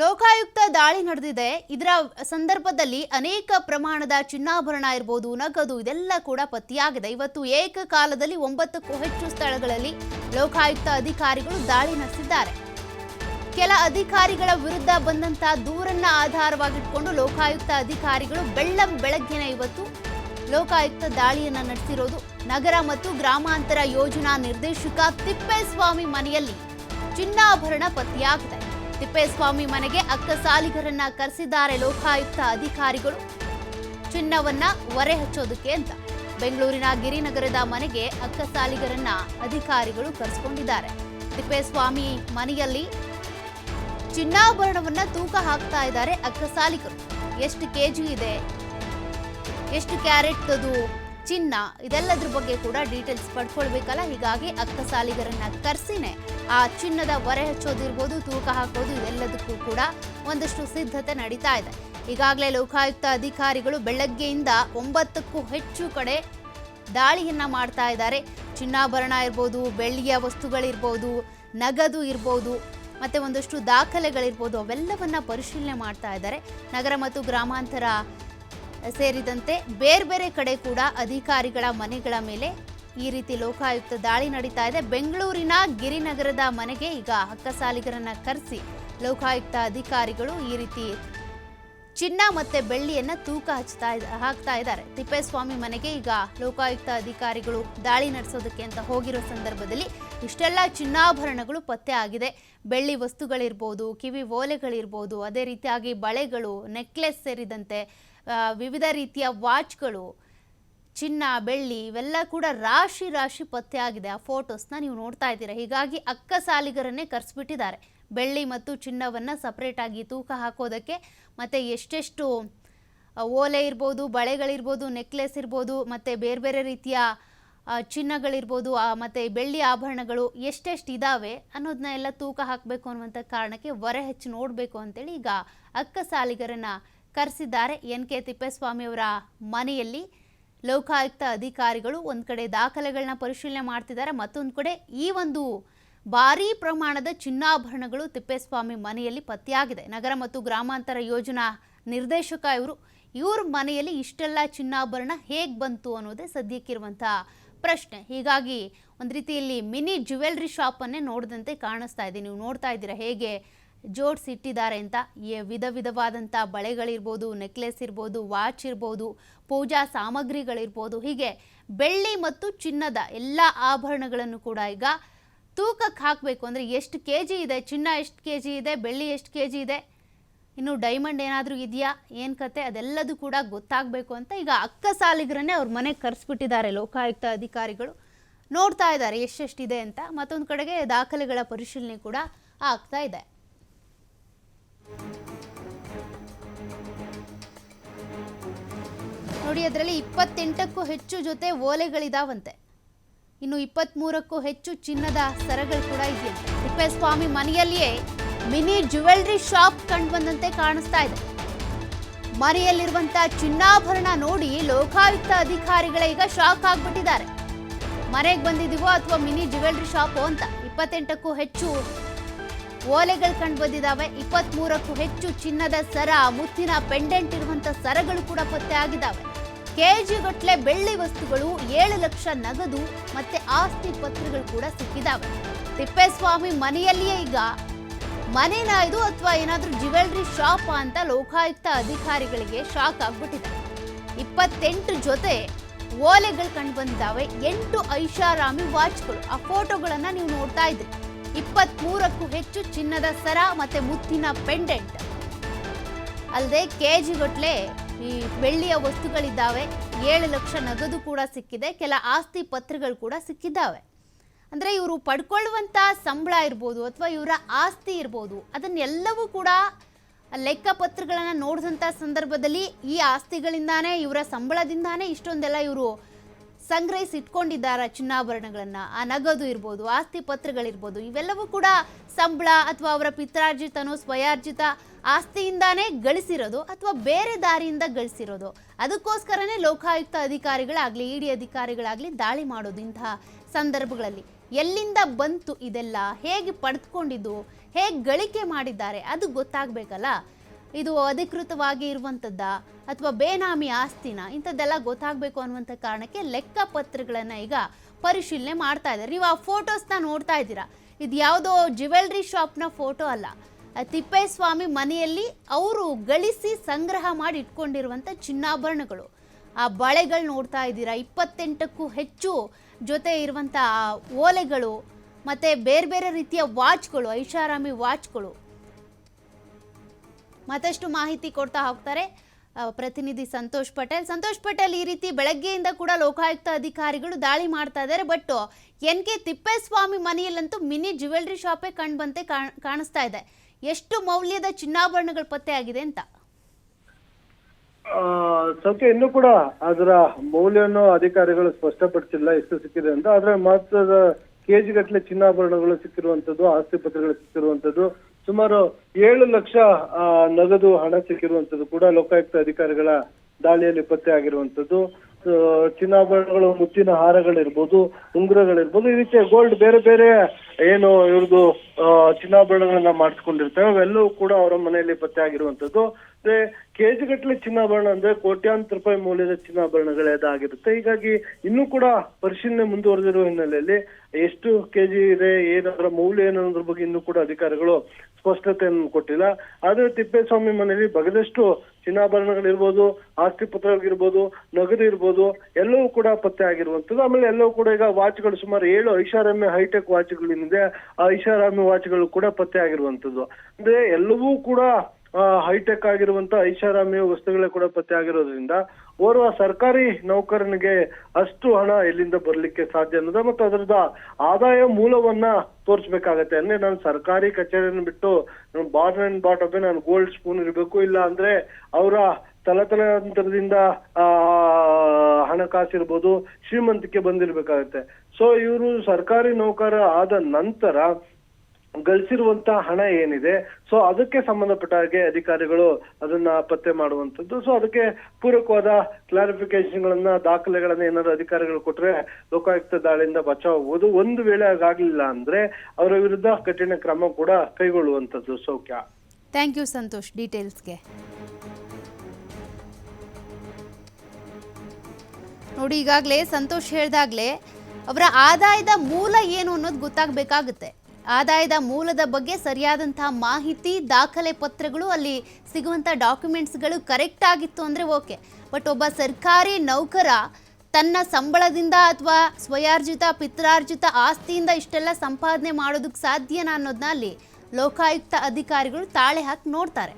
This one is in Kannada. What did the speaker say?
ಲೋಕಾಯುಕ್ತ ದಾಳಿ ನಡೆದಿದೆ. ಇದರ ಸಂದರ್ಭದಲ್ಲಿ ಅನೇಕ ಪ್ರಮಾಣದ ಚಿನ್ನಾಭರಣ ಇರ್ಬೋದು, ನಗದು ಇದೆಲ್ಲ ಕೂಡ ಪತ್ತೆಯಾಗಿದೆ. ಇವತ್ತು ಏಕಕಾಲದಲ್ಲಿ ಒಂಬತ್ತಕ್ಕೂ ಹೆಚ್ಚು ಸ್ಥಳಗಳಲ್ಲಿ ಲೋಕಾಯುಕ್ತ ಅಧಿಕಾರಿಗಳು ದಾಳಿ ನಡೆಸಿದ್ದಾರೆ. ಕೆಲ ಅಧಿಕಾರಿಗಳ ವಿರುದ್ಧ ಬಂದಂತಹ ದೂರನ್ನ ಆಧಾರವಾಗಿಟ್ಕೊಂಡು ಲೋಕಾಯುಕ್ತ ಅಧಿಕಾರಿಗಳು ಬೆಳ್ಳಂ ಬೆಳಗಿನ ಇವತ್ತು ಲೋಕಾಯುಕ್ತ ದಾಳಿಯನ್ನ ನಡೆಸಿರೋದು. ನಗರ ಮತ್ತು ಗ್ರಾಮಾಂತರ ಯೋಜನಾ ನಿರ್ದೇಶಕ ತಿಪ್ಪೇಸ್ವಾಮಿ ಮನೆಯಲ್ಲಿ ಚಿನ್ನಾಭರಣ ಪತ್ತೆಯಾಗಿದೆ. ತಿಪ್ಪೇಸ್ವಾಮಿ ಮನೆಗೆ ಅಕ್ಕಸಾಲಿಗರನ್ನ ಕರೆಸಿದ್ದಾರೆ ಲೋಕಾಯುಕ್ತ ಅಧಿಕಾರಿಗಳು. ಚಿನ್ನವನ್ನ ಒರೆ ಹಚ್ಚೋದಕ್ಕೆ ಅಂತ. ಬೆಂಗಳೂರಿನ ಗಿರಿನಗರದ ಮನೆಗೆ ಅಕ್ಕಸಾಲಿಗರನ್ನ ಅಧಿಕಾರಿಗಳು ಕರೆಸಿಕೊಂಡಿದ್ದಾರೆ. ತಿಪ್ಪೇಸ್ವಾಮಿ ಮನೆಯಲ್ಲಿ ಚಿನ್ನಾಭರಣವನ್ನ ತೂಕ ಹಾಕ್ತಾ ಇದ್ದಾರೆ ಅಕ್ಕಸಾಲಿಗರು ಎಷ್ಟು ಕೆಜಿ ಇದೆ? ಎಷ್ಟು ಕ್ಯಾರೆಟ್ ಅದು ಚಿನ್ನ ಇದೆಲ್ಲದ್ರ ಬಗ್ಗೆ ಕೂಡ ಡೀಟೇಲ್ಸ್ ಪಡ್ಕೊಳ್ಬೇಕಲ್ಲ? ಹೀಗಾಗಿ ಅಕ್ಕಸಾಲಿಗರನ್ನ ಕರ್ಸಿನೆ. ಆ ಚಿನ್ನದ ಹೊರೆ ಹಚ್ಚೋದಿರ್ಬೋದು, ತೂಕ ಹಾಕೋದು, ಇದೆಲ್ಲದಕ್ಕೂ ಕೂಡ ಒಂದಷ್ಟು ಸಿದ್ಧತೆ ನಡೀತಾ ಇದೆ. ಈಗಾಗಲೇ ಲೋಕಾಯುಕ್ತ ಅಧಿಕಾರಿಗಳು ಬೆಳಗ್ಗೆಯಿಂದ ಒಂಬತ್ತಕ್ಕೂ ಹೆಚ್ಚು ಕಡೆ ದಾಳಿಯನ್ನ ಮಾಡ್ತಾ ಇದ್ದಾರೆ. ಚಿನ್ನಾಭರಣ ಇರ್ಬೋದು, ಬೆಳ್ಳಿಯ ವಸ್ತುಗಳಿರ್ಬೋದು, ನಗದು ಇರ್ಬೋದು, ಮತ್ತೆ ಒಂದಷ್ಟು ದಾಖಲೆಗಳಿರ್ಬೋದು, ಅವೆಲ್ಲವನ್ನ ಪರಿಶೀಲನೆ ಮಾಡ್ತಾ ಇದ್ದಾರೆ. ನಗರ ಮತ್ತು ಗ್ರಾಮಾಂತರ ಸೇರಿದಂತೆ ಬೇರೆ ಬೇರೆ ಕಡೆ ಕೂಡ ಅಧಿಕಾರಿಗಳ ಮನೆಗಳ ಮೇಲೆ ಈ ರೀತಿ ಲೋಕಾಯುಕ್ತ ದಾಳಿ ನಡೀತಾ ಇದೆ. ಬೆಂಗಳೂರಿನ ಗಿರಿನಗರದ ಮನೆಗೆ ಈಗ ಹಕ್ಕಸಾಲಿಗರನ್ನ ಕರೆಸಿ ಲೋಕಾಯುಕ್ತ ಅಧಿಕಾರಿಗಳು ಈ ರೀತಿ ಚಿನ್ನ ಮತ್ತೆ ಬೆಳ್ಳಿಯನ್ನ ತೂಕ ಹಚ್ತಾ ಹಾಕ್ತಾ ಇದ್ದಾರೆ. ತಿಪ್ಪೇಸ್ವಾಮಿ ಮನೆಗೆ ಈಗ ಲೋಕಾಯುಕ್ತ ಅಧಿಕಾರಿಗಳು ದಾಳಿ ನಡೆಸೋದಕ್ಕೆ ಅಂತ ಹೋಗಿರೋ ಸಂದರ್ಭದಲ್ಲಿ ಇಷ್ಟೆಲ್ಲ ಚಿನ್ನಾಭರಣಗಳು ಪತ್ತೆ ಆಗಿದೆ. ಬೆಳ್ಳಿ ವಸ್ತುಗಳಿರ್ಬೋದು, ಕಿವಿ ಓಲೆಗಳಿರ್ಬೋದು, ಅದೇ ರೀತಿಯಾಗಿ ಬಳೆಗಳು, ನೆಕ್ಲೆಸ್ ಸೇರಿದಂತೆ ವಿವಿಧ ರೀತಿಯ ವಾಚ್ಗಳು, ಚಿನ್ನ, ಬೆಳ್ಳಿ ಇವೆಲ್ಲ ಕೂಡ ರಾಶಿ ರಾಶಿ ಪತ್ತೆ ಆಗಿದೆ. ಆ ಫೋಟೋಸ್ನ ನೀವು ನೋಡ್ತಾ ಇದ್ದೀರಾ. ಹೀಗಾಗಿ ಅಕ್ಕ ಸಾಲಿಗರನ್ನೇ ಕರೆಸ್ಬಿಟ್ಟಿದ್ದಾರೆ. ಬೆಳ್ಳಿ ಮತ್ತು ಚಿನ್ನವನ್ನು ಸಪ್ರೇಟಾಗಿ ತೂಕ ಹಾಕೋದಕ್ಕೆ ಮತ್ತು ಎಷ್ಟೆಷ್ಟು ಓಲೆ ಇರ್ಬೋದು, ಬಳೆಗಳಿರ್ಬೋದು, ನೆಕ್ಲೆಸ್ ಇರ್ಬೋದು, ಮತ್ತು ಬೇರೆ ಬೇರೆ ರೀತಿಯ ಚಿನ್ನಗಳಿರ್ಬೋದು ಮತ್ತು ಬೆಳ್ಳಿ ಆಭರಣಗಳು ಎಷ್ಟೆಷ್ಟು ಇದ್ದಾವೆ ಅನ್ನೋದನ್ನ ಎಲ್ಲ ತೂಕ ಹಾಕಬೇಕು ಅನ್ನುವಂಥ ಕಾರಣಕ್ಕೆ ಹೊರೆ ಹೆಚ್ಚು ನೋಡಬೇಕು ಅಂತೇಳಿ ಈಗ ಅಕ್ಕ ಸಾಲಿಗರನ್ನ ಕರೆಸಿದ್ದಾರೆ ಎನ್ ಕೆ ತಿಪ್ಪೇಸ್ವಾಮಿಯವರ ಮನೆಯಲ್ಲಿ. ಲೋಕಾಯುಕ್ತ ಅಧಿಕಾರಿಗಳು ಒಂದು ಕಡೆ ದಾಖಲೆಗಳನ್ನ ಪರಿಶೀಲನೆ ಮಾಡ್ತಿದ್ದಾರೆ, ಮತ್ತೊಂದು ಕಡೆ ಈ ಒಂದು ಭಾರೀ ಪ್ರಮಾಣದ ಚಿನ್ನಾಭರಣಗಳು ತಿಪ್ಪೇಸ್ವಾಮಿ ಮನೆಯಲ್ಲಿ ಪತ್ತೆಯಾಗಿದೆ. ನಗರ ಮತ್ತು ಗ್ರಾಮಾಂತರ ಯೋಜನಾ ನಿರ್ದೇಶಕ ಇವರು. ಇವ್ರ ಮನೆಯಲ್ಲಿ ಇಷ್ಟೆಲ್ಲ ಚಿನ್ನಾಭರಣ ಹೇಗೆ ಬಂತು ಅನ್ನೋದೇ ಸದ್ಯಕ್ಕಿರುವಂಥ ಪ್ರಶ್ನೆ. ಹೀಗಾಗಿ ಒಂದು ರೀತಿಯಲ್ಲಿ ಮಿನಿ ಜ್ಯುವೆಲ್ರಿ ಶಾಪನ್ನೇ ನೋಡಿದಂತೆ ಕಾಣಿಸ್ತಾ ಇದೆ. ನೀವು ನೋಡ್ತಾ ಇದ್ದೀರಾ ಹೇಗೆ ಜೋಡ್ಸಿ ಇಟ್ಟಿದ್ದಾರೆ ಅಂತ. ವಿಧ ವಿಧವಾದಂಥ ಬಳೆಗಳಿರ್ಬೋದು, ನೆಕ್ಲೆಸ್ ಇರ್ಬೋದು, ವಾಚ್ ಇರ್ಬೋದು, ಪೂಜಾ ಸಾಮಗ್ರಿಗಳಿರ್ಬೋದು. ಹೀಗೆ ಬೆಳ್ಳಿ ಮತ್ತು ಚಿನ್ನದ ಎಲ್ಲ ಆಭರಣಗಳನ್ನು ಕೂಡ ಈಗ ತೂಕಕ್ಕೆ ಹಾಕಬೇಕು. ಅಂದರೆ ಎಷ್ಟು ಕೆ ಜಿ ಇದೆ, ಚಿನ್ನ ಎಷ್ಟು ಕೆ ಜಿ ಇದೆ, ಬೆಳ್ಳಿ ಎಷ್ಟು ಕೆ ಜಿ ಇದೆ? ಇನ್ನು ಡೈಮಂಡ್ ಏನಾದರೂ ಇದೆಯಾ? ಏನು ಕತೆ? ಅದೆಲ್ಲದೂ ಕೂಡ ಗೊತ್ತಾಗಬೇಕು ಅಂತ ಈಗ ಅಕ್ಕ ಸಾಲಿಗರನ್ನೇ ಅವ್ರ ಮನೆಗೆ ಕರೆಸ್ಬಿಟ್ಟಿದ್ದಾರೆ ಲೋಕಾಯುಕ್ತ ಅಧಿಕಾರಿಗಳು. ನೋಡ್ತಾ ಇದ್ದಾರೆ ಎಷ್ಟೆಷ್ಟಿದೆ ಅಂತ. ಮತ್ತೊಂದು ಕಡೆಗೆ ದಾಖಲೆಗಳ ಪರಿಶೀಲನೆ ಕೂಡ ಆಗ್ತಾ ಇದೆ. ನೋಡಿ, ಅದರಲ್ಲಿ ಇಪ್ಪತ್ತೆಂಟಕ್ಕೂ ಹೆಚ್ಚು ಜೊತೆ ಓಲೆಗಳಿದಾವಂತೆ. ಇನ್ನು ಇಪ್ಪತ್ತ್ಮೂರಕ್ಕೂ ಹೆಚ್ಚು ಚಿನ್ನದ ಸರಗಳು ಕೂಡ ಇದೆಯಂತೆ. ತಿಪ್ಪೇಸ್ವಾಮಿ ಮನೆಯಲ್ಲಿಯೇ ಮಿನಿ ಜ್ಯುವೆಲ್ರಿ ಶಾಪ್ ಕಂಡು ಬಂದಂತೆ ಕಾಣಿಸ್ತಾ ಇದೆ. ಮನೆಯಲ್ಲಿರುವಂತಹ ಚಿನ್ನಾಭರಣ ನೋಡಿ ಲೋಕಾಯುಕ್ತ ಅಧಿಕಾರಿಗಳೇ ಈಗ ಶಾಕ್ ಆಗ್ಬಿಟ್ಟಿದ್ದಾರೆ. ಮನೆಗೆ ಬಂದಿದೀವೋ ಅಥವಾ ಮಿನಿ ಜ್ಯುವೆಲ್ರಿ ಶಾಪು ಅಂತ ಇಪ್ಪತ್ತೆಂಟಕ್ಕೂ ಹೆಚ್ಚು ಓಲೆಗಳು ಕಂಡು ಬಂದಿದ್ದಾವೆ. ಇಪ್ಪತ್ಮೂರಕ್ಕೂ ಹೆಚ್ಚು ಚಿನ್ನದ ಸರ, ಮುತ್ತಿನ ಪೆಂಡೆಂಟ್ ಇರುವಂತ ಸರಗಳು ಕೂಡ ಪತ್ತೆ ಆಗಿದ್ದಾವೆ. ಕೆಜಿ ಗಟ್ಲೆ ಬೆಳ್ಳಿ ವಸ್ತುಗಳು, ಏಳು ಲಕ್ಷ ನಗದು ಮತ್ತೆ ಆಸ್ತಿ ಪತ್ರಗಳು ಕೂಡ ಸಿಕ್ಕಿದ್ದಾವೆ. ತಿಪ್ಪೇಸ್ವಾಮಿ ಮನೆಯಲ್ಲಿಯೇ ಈಗ ಮನೇನ ಇದು ಅಥವಾ ಏನಾದರೂ ಜ್ಯುವೆಲ್ರಿ ಶಾಪ್ ಅಂತ ಲೋಕಾಯುಕ್ತ ಅಧಿಕಾರಿಗಳಿಗೆ ಶಾಕ್ ಆಗ್ಬಿಟ್ಟಿದೆ. ಇಪ್ಪತ್ತೆಂಟು ಜೊತೆ ಓಲೆಗಳು ಕಂಡು ಬಂದಿದ್ದಾವೆ ಎಂಟು ಐಷಾರಾಮಿ ವಾಚ್ಗಳು. ಆ ಫೋಟೋಗಳನ್ನು ನೀವು ನೋಡ್ತಾ ಇದ್ರಿ. ಇಪ್ಪತ್ಮೂರಕ್ಕೂ ಹೆಚ್ಚು ಚಿನ್ನದ ಸರ ಮತ್ತೆ ಮುತ್ತಿನ ಪೆಂಡೆಂಟ್. ಅಲ್ಲದೆ ಕೆಜಿ ಗಟ್ಟಲೆ ಈ ಬೆಳ್ಳಿಯ ವಸ್ತುಗಳಿದ್ದಾವೆ. ಏಳು ಲಕ್ಷ ನಗದು ಕೂಡ ಸಿಕ್ಕಿದೆ. ಕೆಲ ಆಸ್ತಿ ಪತ್ರಗಳು ಕೂಡ ಸಿಕ್ಕಿದ್ದಾವೆ. ಅಂದರೆ ಇವರು ಪಡ್ಕೊಳ್ಳುವಂಥ ಸಂಬಳ ಇರ್ಬೋದು ಅಥವಾ ಇವರ ಆಸ್ತಿ ಇರ್ಬೋದು, ಅದನ್ನೆಲ್ಲವೂ ಕೂಡ ಲೆಕ್ಕಪತ್ರಗಳನ್ನು ನೋಡಿದಂಥ ಸಂದರ್ಭದಲ್ಲಿ ಈ ಆಸ್ತಿಗಳಿಂದಾನೇ, ಇವರ ಸಂಬಳದಿಂದಾನೇ ಇಷ್ಟೊಂದೆಲ್ಲ ಇವರು ಸಂಗ್ರಹಿಸಿ ಇಟ್ಕೊಂಡಿದ್ದಾರೆ ಚಿನ್ನಾಭರಣಗಳನ್ನು ಆ ನಗದು ಇರ್ಬೋದು, ಆಸ್ತಿ ಪತ್ರಗಳಿರ್ಬೋದು, ಇವೆಲ್ಲವೂ ಕೂಡ ಸಂಬಳ ಅಥವಾ ಅವರ ಪಿತ್ರಾರ್ಜಿತನೋ ಸ್ವಯಾರ್ಜಿತ ಆಸ್ತಿಯಿಂದಾನೇ ಗಳಿಸಿರೋದು ಅಥವಾ ಬೇರೆ ದಾರಿಯಿಂದ ಗಳಿಸಿರೋದು. ಅದಕ್ಕೋಸ್ಕರನೇ ಲೋಕಾಯುಕ್ತ ಅಧಿಕಾರಿಗಳಾಗಲಿ, ಇಡಿ ಅಧಿಕಾರಿಗಳಾಗಲಿ ದಾಳಿ ಮಾಡೋದು ಇಂತಹ ಸಂದರ್ಭಗಳಲ್ಲಿ. ಎಲ್ಲಿಂದ ಬಂತು ಇದೆಲ್ಲ? ಹೇಗೆ ಪಡೆದುಕೊಂಡಿದ್ದು? ಹೇಗೆ ಗಳಿಕೆ ಮಾಡಿದ್ದಾರೆ? ಅದು ಗೊತ್ತಾಗಬೇಕಲ್ಲ? ಇದು ಅಧಿಕೃತವಾಗಿ ಇರುವಂಥದ್ದ ಅಥವಾ ಬೇನಾಮಿ ಆಸ್ತಿನ ಇಂಥದ್ದೆಲ್ಲ ಗೊತ್ತಾಗಬೇಕು ಅನ್ನುವಂಥ ಕಾರಣಕ್ಕೆ ಲೆಕ್ಕಪತ್ರಗಳನ್ನು ಈಗ ಪರಿಶೀಲನೆ ಮಾಡ್ತಾ ಇದ್ದಾರೆ. ನೀವು ಆ ಫೋಟೋಸ್ನ ನೋಡ್ತಾ ಇದ್ದೀರಾ? ಇದು ಯಾವುದೋ ಜ್ಯುವೆಲ್ರಿ ಶಾಪ್ನ ಫೋಟೋ ಅಲ್ಲ. ತಿಪ್ಪೇಸ್ವಾಮಿ ಮನೆಯಲ್ಲಿ ಅವರು ಗಳಿಸಿ ಸಂಗ್ರಹ ಮಾಡಿ ಇಟ್ಕೊಂಡಿರುವಂಥ ಚಿನ್ನಾಭರಣಗಳು. ಆ ಬಳೆಗಳು ನೋಡ್ತಾ ಇದ್ದೀರಾ? ಇಪ್ಪತ್ತೆಂಟಕ್ಕೂ ಹೆಚ್ಚು ಜೊತೆ ಇರುವಂಥ ಓಲೆಗಳು, ಮತ್ತು ಬೇರೆ ಬೇರೆ ರೀತಿಯ ವಾಚ್ಗಳು, ಐಷಾರಾಮಿ ವಾಚ್ಗಳು. ಮತ್ತಷ್ಟು ಮಾಹಿತಿ ಕೊಡ್ತಾ ಹೋಗ್ತಾರೆ. ಪ್ರತಿನಿಧಿ ಸಂತೋಷ್ ಪಟೇಲ್. ಸಂತೋಷ್ ಪಟೇಲ್ ಈ ರೀತಿ ಬೆಳಗ್ಗೆಯಿಂದ ಕೂಡ ಲೋಕಾಯುಕ್ತ ಅಧಿಕಾರಿಗಳು ದಾಳಿ ಮಾಡ್ತಾ ಇದ್ದಾರೆ. ಬಟ್ ಎನ್ ಕೆ ತಿಪ್ಪೇಸ್ವಾಮಿ ಮನೆಯಲ್ಲಂತೂ ಮಿನಿ ಜ್ಯುವೆಲ್ರಿ ಶಾಪೇ ಕಂಡುಬಂತೆ ಕಾಣಿಸ್ತಾ ಇದೆ. ಎಷ್ಟು ಮೌಲ್ಯದ ಚಿನ್ನಾಭರಣಗಳು ಪತ್ತೆ ಆಗಿದೆ ಅಂತ? ಸೌಖ್ಯ, ಇನ್ನೂ ಕೂಡ ಅದರ ಮೌಲ್ಯವನ್ನು ಅಧಿಕಾರಿಗಳು ಸ್ಪಷ್ಟಪಡಿಸಿಲ್ಲ ಎಷ್ಟು ಸಿಕ್ಕಿದೆ ಅಂತ. ಆದ್ರೆ ಮಹತ್ವದ ಕೆಜಿ ಗಟ್ಟಲೆ ಚಿನ್ನಾಭರಣಗಳು ಸಿಕ್ಕಿರುವಂತದ್ದು ಆಸ್ತಿ ಪತ್ರಗಳು ಸಿಕ್ಕಿರುವಂತದ್ದು ಸುಮಾರು ಏಳು ಲಕ್ಷ ನಗದು ಹಣ ಸಿಕ್ಕಿರುವಂತದ್ದು ಕೂಡ ಲೋಕಾಯುಕ್ತ ಅಧಿಕಾರಿಗಳ ದಾಳಿಯಲ್ಲಿ ಪತ್ತೆ ಆಗಿರುವಂತದ್ದು ಚಿನ್ನಾಭರಣಗಳು, ಮುತ್ತಿನ ಹಾರಗಳಿರ್ಬೋದು, ಉಂಗುರಗಳಿರ್ಬೋದು, ಈ ರೀತಿಯ ಗೋಲ್ಡ್ ಬೇರೆ ಬೇರೆ ಏನು ಇವ್ರದ್ದು ಚಿನ್ನಾಭರಣಗಳನ್ನ ಮಾಡಿಸ್ಕೊಂಡಿರ್ತೇವೆ ಅವೆಲ್ಲವೂ ಕೂಡ ಅವರ ಮನೆಯಲ್ಲಿ ಪತ್ತೆ ಆಗಿರುವಂತದ್ದು ಮತ್ತೆ ಗಟ್ಟಲೆ ಚಿನ್ನಾಭರಣ ಅಂದ್ರೆ ಕೋಟ್ಯಾಂತರ ರೂಪಾಯಿ ಮೌಲ್ಯದ ಚಿನ್ನಾಭರಣಗಳೇ ಅದಾಗಿರುತ್ತೆ. ಹೀಗಾಗಿ ಇನ್ನೂ ಕೂಡ ಪರಿಶೀಲನೆ ಮುಂದುವರೆದಿರುವ ಹಿನ್ನೆಲೆಯಲ್ಲಿ ಎಷ್ಟು ಕೆಜಿ ಇದೆ, ಏನದರ ಮೌಲ್ಯ ಏನು ಬಗ್ಗೆ ಇನ್ನೂ ಕೂಡ ಅಧಿಕಾರಿಗಳು ಸ್ಪಷ್ಟತೆಯನ್ನು ಕೊಟ್ಟಿಲ್ಲ. ಆದ್ರೆ ತಿಪ್ಪೇಸ್ವಾಮಿ ಮನೆಯಲ್ಲಿ ಬಗದಷ್ಟು ಚಿನ್ನಾಭರಣಗಳಿರ್ಬೋದು ಆಸ್ತಿ ಪತ್ರಗಳಿರ್ಬೋದು ನಗದು ಇರ್ಬೋದು, ಎಲ್ಲವೂ ಕೂಡ ಪತ್ತೆ ಆಗಿರುವಂತದ್ದು ಆಮೇಲೆ ಎಲ್ಲವೂ ಕೂಡ ಈಗ ವಾಚ್ಗಳು ಸುಮಾರು ಏಳು ಐಷಾರಾಮಿ ಹೈಟೆಕ್ ವಾಚ್ಗಳಿದೆ ಆ ಐಷಾರಾಮಿ ವಾಚ್ಗಳು ಕೂಡ ಪತ್ತೆ ಆಗಿರುವಂತದ್ದು ಅಂದ್ರೆ ಎಲ್ಲವೂ ಕೂಡ ಹೈಟೆಕ್ ಆಗಿರುವಂತ ಐಷಾರಾಮಿ ವಸ್ತುಗಳೇ ಕೂಡ ಪತ್ತೆ ಆಗಿರೋದ್ರಿಂದ ಓರ್ವ ಸರ್ಕಾರಿ ನೌಕರನಿಗೆ ಅಷ್ಟು ಹಣ ಎಲ್ಲಿಂದ ಬರ್ಲಿಕ್ಕೆ ಸಾಧ್ಯ ಅನ್ನೋದು ಮತ್ತು ಅದರದ ಆದಾಯ ಮೂಲವನ್ನ ತೋರಿಸ್ಬೇಕಾಗತ್ತೆ. ಅಂದ್ರೆ ನಾನು ಸರ್ಕಾರಿ ಕಚೇರಿಯನ್ನು ಬಿಟ್ಟು ಬಾಟ್ ಅಂಡ್ ಬಾಟಮ್ ನಾನು ಗೋಲ್ಡ್ ಸ್ಪೂನ್ ಇರಬೇಕು, ಇಲ್ಲ ಅಂದ್ರೆ ಅವರ ತಲತಲಾಂತರದಿಂದ, ಆ ಹಣಕಾಸು ಇರ್ಬೋದು ಶ್ರೀಮಂತಿಕೆ ಬಂದಿರ್ಬೇಕಾಗತ್ತೆ. ಸೊ ಇವರು ಸರ್ಕಾರಿ ನೌಕರ ಆದ ನಂತರ ಗಳಿಸಿರುವಂತ ಹಣ ಏನಿದೆ ಸೊ ಅದಕ್ಕೆ ಸಂಬಂಧಪಟ್ಟ ಹಾಗೆ ಅಧಿಕಾರಿಗಳು ಅದನ್ನ ಪತ್ತೆ ಮಾಡುವಂತದ್ದು ಸೊ ಅದಕ್ಕೆ ಪೂರಕವಾದ ಕ್ಲಾರಿಫಿಕೇಶನ್ ಗಳನ್ನ ದಾಖಲೆಗಳನ್ನ ಏನಾದ್ರು ಅಧಿಕಾರಿಗಳು ಕೊಟ್ರೆ ಲೋಕಾಯುಕ್ತ ದಾಳಿಯಿಂದ ಬಚಾವಬಹುದು ಒಂದು ವೇಳೆ ಆಗಲಿಲ್ಲ ಅಂದ್ರೆ ಅವರ ವಿರುದ್ಧ ಕಠಿಣ ಕ್ರಮ ಕೂಡ ಕೈಗೊಳ್ಳುವಂತದ್ದು ಸೌಖ್ಯ. ಥ್ಯಾಂಕ್ ಯು ಸಂತೋಷ್ ಡೀಟೇಲ್ಸ್ಗೆ ನೋಡಿ, ಈಗಾಗಲೇ ಸಂತೋಷ್ ಹೇಳಿದಾಗಲೇ ಅವರ ಆದಾಯದ ಮೂಲ ಏನು ಅನ್ನೋದು ಗೊತ್ತಾಗಬೇಕಾಗುತ್ತೆ. ಆದಾಯದ ಮೂಲದ ಬಗ್ಗೆ ಸರಿಯಾದಂತಹ ಮಾಹಿತಿ, ದಾಖಲೆ ಪತ್ರಗಳು ಅಲ್ಲಿ ಸಿಗುವಂಥ ಡಾಕ್ಯುಮೆಂಟ್ಸ್ಗಳು ಕರೆಕ್ಟ್ ಆಗಿತ್ತು ಅಂದರೆ ಓಕೆ. ಬಟ್ ಒಬ್ಬ ಸರ್ಕಾರಿ ನೌಕರ ತನ್ನ ಸಂಬಳದಿಂದ ಅಥವಾ ಸ್ವಯಾರ್ಜಿತ, ಪಿತ್ರಾರ್ಜಿತ ಆಸ್ತಿಯಿಂದ ಇಷ್ಟೆಲ್ಲ ಸಂಪಾದನೆ ಮಾಡೋದಕ್ಕೆ ಸಾಧ್ಯನಾ ಅನ್ನೋದನ್ನ ಅಲ್ಲಿ ಲೋಕಾಯುಕ್ತ ಅಧಿಕಾರಿಗಳು ತಾಳೆ ಹಾಕಿ ನೋಡ್ತಾರೆ.